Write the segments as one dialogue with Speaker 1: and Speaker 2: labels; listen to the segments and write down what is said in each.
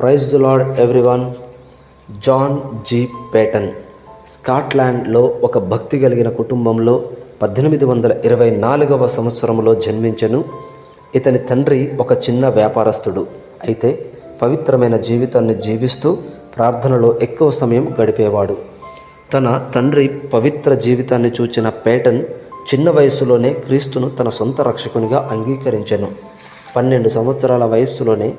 Speaker 1: Praise the lord everyone. John G. Paton. స్కాట్లాండ్లో ఒక భక్తి కలిగిన కుటుంబంలో పద్దెనిమిది వందల ఇరవై నాలుగవ సంవత్సరంలో జన్మించెను. ఇతని తండ్రి ఒక చిన్న వ్యాపారస్తుడు. అయితే పవిత్రమైన జీవితాన్ని జీవిస్తూ ప్రార్థనలో ఎక్కువ సమయం గడిపేవాడు. తన తండ్రి పవిత్ర జీవితాన్ని చూచిన పేటన్ చిన్న వయసులోనే క్రీస్తును తన సొంత రక్షకునిగా అంగీకరించెను. పన్నెండు సంవత్సరాల వయస్సులోనే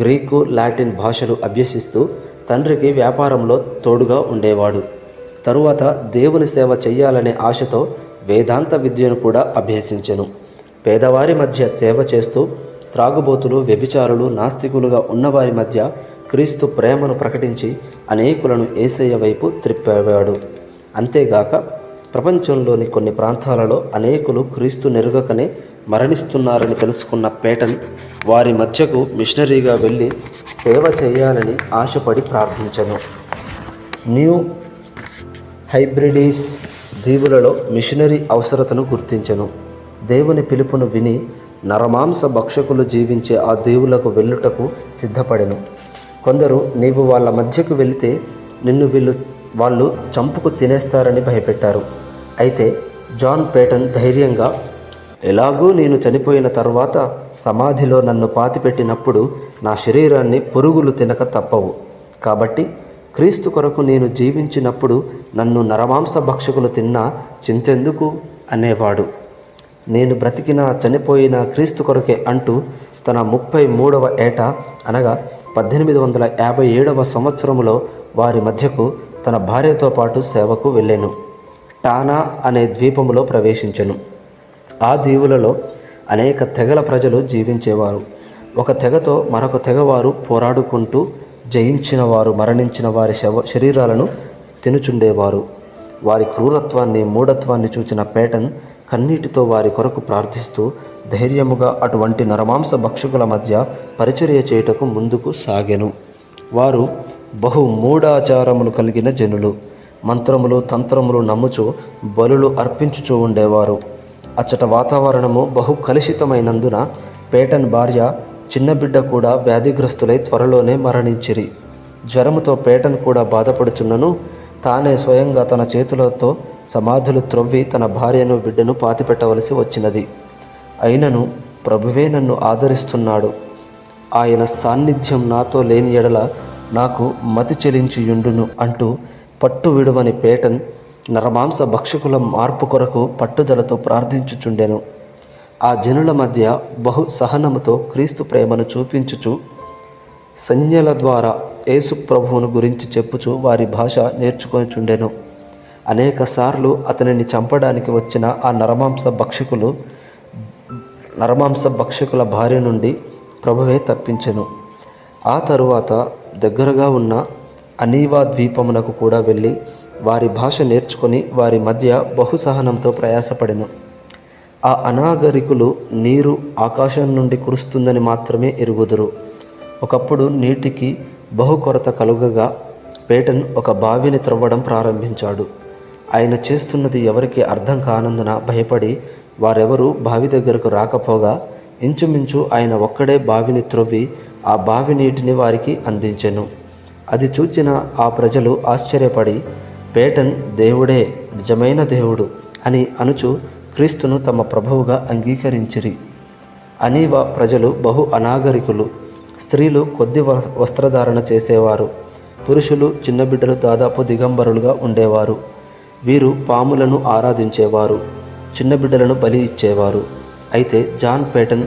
Speaker 1: గ్రీకు లాటిన్ భాషలు అభ్యసిస్తూ తండ్రికి వ్యాపారంలో తోడుగా ఉండేవాడు. తరువాత దేవుని సేవ చెయ్యాలనే ఆశతో వేదాంత విద్యను కూడా అభ్యసించెను. పేదవారి మధ్య సేవ చేస్తూ త్రాగుబోతులు వ్యభిచారులు నాస్తికులుగా ఉన్నవారి మధ్య క్రీస్తు ప్రేమను ప్రకటించి అనేకులను ఏసయ్య వైపు త్రిప్పేవాడు. అంతేగాక ప్రపంచంలోని కొన్ని ప్రాంతాలలో అనేకులు క్రీస్తు నెరుగకనే మరణిస్తున్నారని తెలుసుకున్న పేటన్ వారి మధ్యకు మిషనరీగా వెళ్ళి సేవ చేయాలని ఆశపడి ప్రార్థించను. New హైబ్రిడీస్ దీవులలో machinery అవసరతను గుర్తించెను. దేవుని పిలుపును విని నరమాంస భక్షకులు జీవించే ఆ దేవులకు వెళ్ళుటకు సిద్ధపడెను. కొందరు నీవు వాళ్ళ మధ్యకు వెళితే నిన్ను వీళ్ళు వాళ్ళు చంపుకు తినేస్తారని భయపెట్టారు. అయితే జాన్ పేటన్ ధైర్యంగా ఎలాగూ నేను చనిపోయిన తర్వాత సమాధిలో నన్ను పాతిపెట్టినప్పుడు నా శరీరాన్ని పురుగులు తినక తప్పవు. కాబట్టి క్రీస్తు కొరకు నేను జీవించినప్పుడు నన్ను నరమాంస భక్షకులు తిన్నా చింతెందుకు? అనేవాడు. నేను బ్రతికిన చనిపోయిన క్రీస్తు కొరకే అంటూ తన ముప్పై మూడవ ఏట అనగా పద్దెనిమిది వందల యాభై ఏడవ సంవత్సరంలో వారి మధ్యకు తన భార్యతో పాటు సేవకు వెళ్ళాను. టానా అనే ద్వీపములో ప్రవేశించెను. ఆ దీవులలో అనేక తెగల ప్రజలు జీవించేవారు. ఒక తెగతో మరొక తెగవారు పోరాడుకుంటూ జయించిన వారు మరణించిన వారి శవ శరీరాలను తినుచుండేవారు. వారి క్రూరత్వాన్ని మూఢత్వాన్ని చూచిన పేటన్ కన్నీటితో వారి కొరకు ప్రార్థిస్తూ ధైర్యముగా అటువంటి నరమాంస భక్షకుల మధ్య పరిచర్య చేయుటకు ముందుకు సాగెను. వారు బహు మూఢాచారములు కలిగిన జనులు. మంత్రములు తంత్రములు నమ్ముచు బలులు అర్పించుచూ ఉండేవారు. అచ్చట వాతావరణము బహు కలుషితమైనందున పేటన్ భార్య చిన్న బిడ్డ కూడా వ్యాధిగ్రస్తులై త్వరలోనే మరణించిరి. జ్వరముతో పేటన్ కూడా బాధపడుచున్నను తానే స్వయంగా తన చేతులతో సమాధులు త్రొవ్వి తన భార్యను బిడ్డను పాతిపెట్టవలసి వచ్చినది. అయినను ప్రభువే నన్ను ఆదరిస్తున్నాడు. ఆయన సాన్నిధ్యం నాతో లేని ఎడల నాకు మతి చెలించియుండును అంటూ పట్టు విడువని పేటన్ నరమాంస భక్షకుల మార్పు కొరకు పట్టుదలతో ప్రార్థించుచుండెను. ఆ జనుల మధ్య బహు సహనముతో క్రీస్తు ప్రేమను చూపించుచు సంజ్ఞల ద్వారా యేసు ప్రభువును గురించి చెప్పుచు వారి భాష నేర్చుకొనిచుండెను. అనేక సార్లు అతనిని చంపడానికి వచ్చిన ఆ నరమాంస భక్షకులు నరమాంస భక్షకుల భార్య నుండి ప్రభువే తప్పించెను. ఆ తరువాత దగ్గరగా ఉన్న అనీవా ద్వీపమునకు కూడా వెళ్ళి వారి భాష నేర్చుకొని వారి మధ్య బహుసహనంతో ప్రయాసపడెను. ఆ అనాగరికులు నీరు ఆకాశం నుండి కురుస్తుందని మాత్రమే ఎరుగుదురు. ఒకప్పుడు నీటికి బహు కొరత కలుగగా పేటన్ ఒక బావిని త్రవ్వడం ప్రారంభించాడు. ఆయన చేస్తున్నది ఎవరికి అర్థం కానందున భయపడి వారెవరూ బావి దగ్గరకు రాకపోగా ఇంచుమించు ఆయన ఒక్కడే బావిని త్రవ్వి ఆ బావి నీటిని వారికి అందించెను. అది చూచిన ఆ ప్రజలు ఆశ్చర్యపడి పేటన్ దేవుడే నిజమైన దేవుడు అని అనుచు క్రీస్తును తమ ప్రభువుగా అంగీకరించిరి. అనీవ ప్రజలు బహు అనాగరికులు. స్త్రీలు కొద్ది వ- వస్త్రధారణ చేసేవారు. పురుషులు చిన్న బిడ్డలు దాదాపు దిగంబరులుగా ఉండేవారు. వీరు పాములను ఆరాధించేవారు. చిన్న బిడ్డలను బలి ఇచ్చేవారు. అయితే జాన్ పేటన్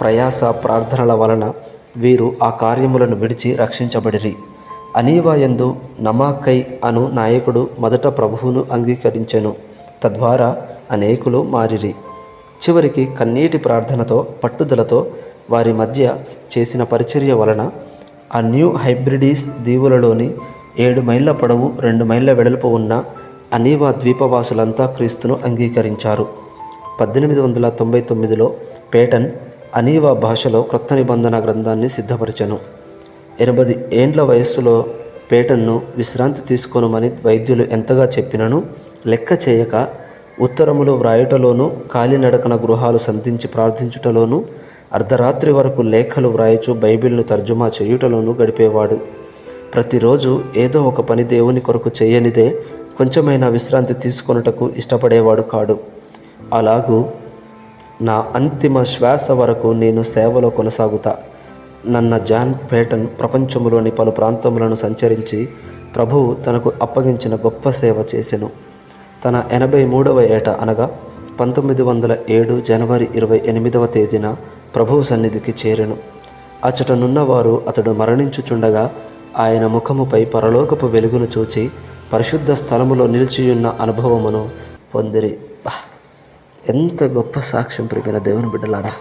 Speaker 1: ప్రయాస ప్రార్థనల వలన వీరు ఆ కార్యములను విడిచి రక్షించబడిరి. అనీవాయందు నమాకై అను నాయకుడు మొదట ప్రభువును అంగీకరించెను తద్వారా అనేకులు మారిరి. చివరికి కన్నీటి ప్రార్థనతో పట్టుదలతో వారి మధ్య చేసిన పరిచర్య వలన ఆ న్యూ హైబ్రిడీస్ దీవులలోని ఏడు మైళ్ళ పొడవు రెండు మైళ్ళ వెడల్పు ఉన్న అనీవా ద్వీపవాసులంతా క్రీస్తును అంగీకరించారు. పద్దెనిమిది వందల తొంభై తొమ్మిదిలో పేటన్ అనీవా భాషలో క్రొత్త నిబంధన గ్రంథాన్ని సిద్ధపరిచెను. ఎనభై ఏండ్ల వయస్సులో పేటన్ను విశ్రాంతి తీసుకోనమని వైద్యులు ఎంతగా చెప్పినను లెక్క చేయక ఉత్తరములు వ్రాయుటలోను కాలినడకన గృహాలు సంధించి ప్రార్థించుటలోను అర్ధరాత్రి వరకు లేఖలు వ్రాయచు బైబిల్ను తర్జుమా చేయుటలోనూ గడిపేవాడు. ప్రతిరోజు ఏదో ఒక పని దేవుని కొరకు చేయనిదే కొంచెమైనా విశ్రాంతి తీసుకొనుటకు ఇష్టపడేవాడు కాడు. అలాగూ నా అంతిమ శ్వాస వరకు నేను సేవలో కొనసాగుతా. నన్న జాన్ పేటన్ ప్రపంచంలోని పలు ప్రాంతములను సంచరించి ప్రభువు తనకు అప్పగించిన గొప్ప సేవ చేసెను. తన ఎనభై మూడవ ఏట అనగా పంతొమ్మిది వందల ఏడు జనవరి ఇరవై ఎనిమిదవ తేదీన ప్రభువు సన్నిధికి చేరెను. అచటనున్నవారు అతడు మరణించుచుండగా ఆయన ముఖముపై పరలోకపు వెలుగును చూచి పరిశుద్ధ స్థలములో నిలిచియున్న అనుభవమును పొందిరి. ఎంత గొప్ప సాక్ష్యం ప్రియమైన దేవుని బిడ్డలారా!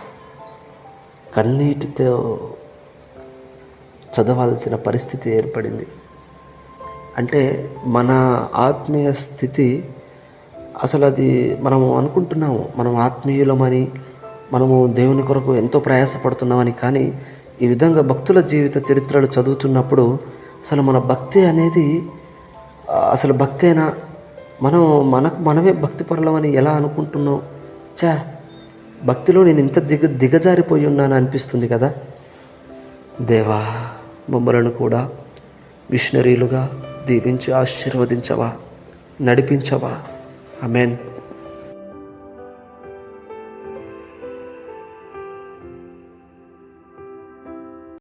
Speaker 1: కన్నీటితో చదవాల్సిన పరిస్థితి ఏర్పడింది. అంటే మన ఆత్మీయ స్థితి అసలు అది మనము అనుకుంటున్నాము మనం ఆత్మీయులమని మనము దేవుని కొరకు ఎంతో ప్రయాసపడుతున్నామని కానీ ఈ విధంగా భక్తుల జీవిత చరిత్రలు చదువుతున్నప్పుడు అసలు మన భక్తి అనేది అసలు అసలు భక్తేనా? మనం మనకు మనమే భక్తి పరులమని ఎలా అనుకుంటున్నాం? చా భక్తిలో నేను ఇంత దిగ దిగజారిపోయి ఉన్నాను అనిపిస్తుంది కదా? దేవా మమ్మలను కూడా మిషనరీలుగా దీవించి ఆశీర్వదించవా నడిపించవా. అమెన్